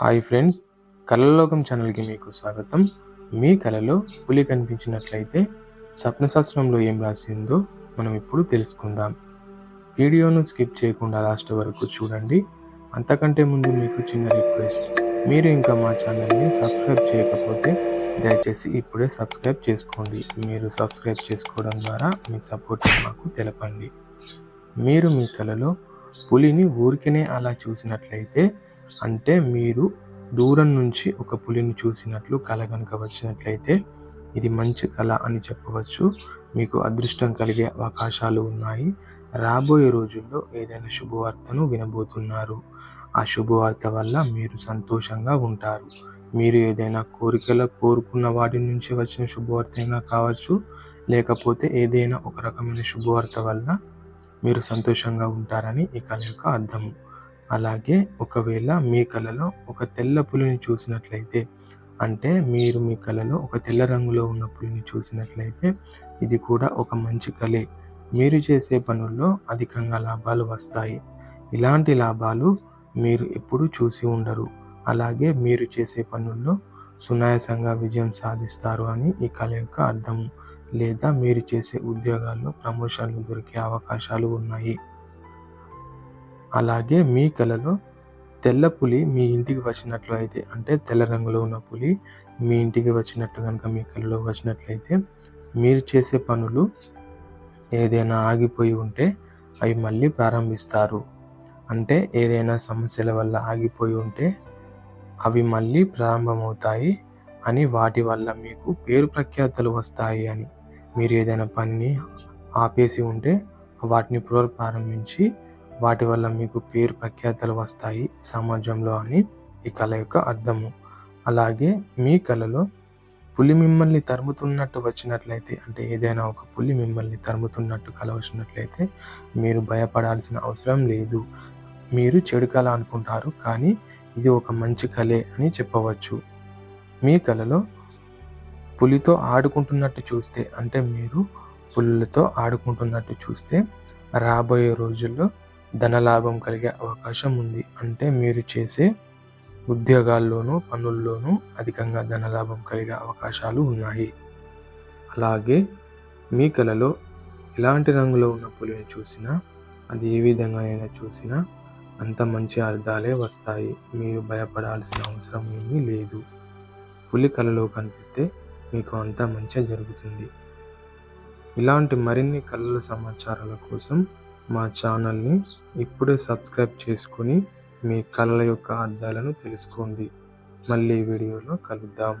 Hi friends కళలోకం ఛానల్కి మీకు స్వాగతం. మీ కళలో పులి కనిపించినట్లయితే స్వప్నశాస్త్రంలో ఏం రాసి ఉందో మనం ఇప్పుడు తెలుసుకుందాం. వీడియోను స్కిప్ చేయకుండా లాస్ట్ వరకు చూడండి. అంతకంటే ముందు మీకు చిన్న రిక్వెస్ట్. మీరు ఇంకా మా ఛానల్ని సబ్స్క్రైబ్ చేయకపోతే దయచేసి ఇప్పుడే సబ్స్క్రైబ్ చేసుకోండి. మీరు సబ్స్క్రైబ్ చేసుకోవడం ద్వారా మీ సపోర్ట్ మాకు తెలపండి. మీరు మీ కళలో పులిని ఊరికనే అలా చూసినట్లయితే అంటే మీరు దూరం నుంచి ఒక పులిని చూసినట్లు కళ కనుక వచ్చినట్లయితే ఇది మంచి కళ అని చెప్పవచ్చు. మీకు అదృష్టం కలిగే అవకాశాలు ఉన్నాయి. రాబోయే రోజుల్లో ఏదైనా శుభవార్తను వినబోతున్నారు. ఆ శుభవార్త వల్ల మీరు సంతోషంగా ఉంటారు. మీరు ఏదైనా కోరికల కోరుకున్న వాటి నుంచి వచ్చిన శుభవార్త అయినా కావచ్చు లేకపోతే ఏదైనా ఒక రకమైన శుభవార్త వల్ల మీరు సంతోషంగా ఉంటారని ఈ కళ యొక్క అర్థము. అలాగే ఒకవేళ మీ కలలో ఒక తెల్ల పులిని చూసినట్లయితే అంటే మీరు మీ కళలో ఒక తెల్ల రంగులో ఉన్న పులిని చూసినట్లయితే ఇది కూడా ఒక మంచి కళే మీరు చేసే పనుల్లో అధికంగా లాభాలు వస్తాయి. ఇలాంటి లాభాలు మీరు ఎప్పుడు చూసి ఉండరు. అలాగే మీరు చేసే పనుల్లో సునాయాసంగా విజయం సాధిస్తారు అని ఈ కళ యొక్క అర్థం. లేదా మీరు చేసే ఉద్యోగాల్లో ప్రమోషన్లు దొరికే అవకాశాలు ఉన్నాయి. అలాగే మీ కలలో తెల్ల పులి మీ ఇంటికి వచ్చినట్లు అయితే అంటే తెల్ల రంగులో ఉన్న పులి మీ ఇంటికి వచ్చినట్టు కనుక మీ కలలో వచ్చినట్లయితే మీరు చేసే పనులు ఏదైనా ఆగిపోయి ఉంటే అవి మళ్ళీ ప్రారంభిస్తారు. అంటే ఏదైనా సమస్యల వల్ల ఆగిపోయి ఉంటే అవి మళ్ళీ ప్రారంభమవుతాయి అని వాటి వల్ల మీకు పేరు ప్రఖ్యాతలు వస్తాయి అని మీరు ఏదైనా పనిని ఆపేసి ఉంటే వాటిని పునఃప్రారంభించి వాటి వల్ల మీకు పేరు ప్రఖ్యాతలు వస్తాయి సమాజంలో అని ఈ కళ యొక్క అర్థము. అలాగే మీ కళలో పులి మిమ్మల్ని తరుముతున్నట్టు వచ్చినట్లయితే అంటే ఏదైనా ఒక పులి మిమ్మల్ని తరుముతున్నట్టు కళ వచ్చినట్లయితే మీరు భయపడాల్సిన అవసరం లేదు. మీరు చెడు కళ అనుకుంటారు కానీ ఇది ఒక మంచి కళే అని చెప్పవచ్చు. మీ కళలో పులితో ఆడుకుంటున్నట్టు చూస్తే అంటే మీరు పులులతో ఆడుకుంటున్నట్టు చూస్తే రాబోయే రోజుల్లో ధనలాభం కలిగే అవకాశం ఉంది. అంటే మీరు చేసే ఉద్యోగాల్లోనూ పనుల్లోనూ అధికంగా ధనలాభం కలిగే అవకాశాలు ఉన్నాయి. అలాగే మీ కళలో ఎలాంటి రంగులో ఉన్న పులిని చూసినా అది ఏ విధంగానైనా చూసినా అంత మంచి అర్థాలే వస్తాయి. మీరు భయపడాల్సిన అవసరం ఏమీ లేదు. పులి కళలో కనిపిస్తే మీకు అంతా మంచిగా జరుగుతుంది. ఇలాంటి మరిన్ని కళల సమాచారాల కోసం మా ఛానల్ని ఇప్పుడే సబ్స్క్రైబ్ చేసుకుని మీ కళల యొక్క అర్థాలను తెలుసుకోండి. మళ్ళీ వీడియోలో కలుద్దాం.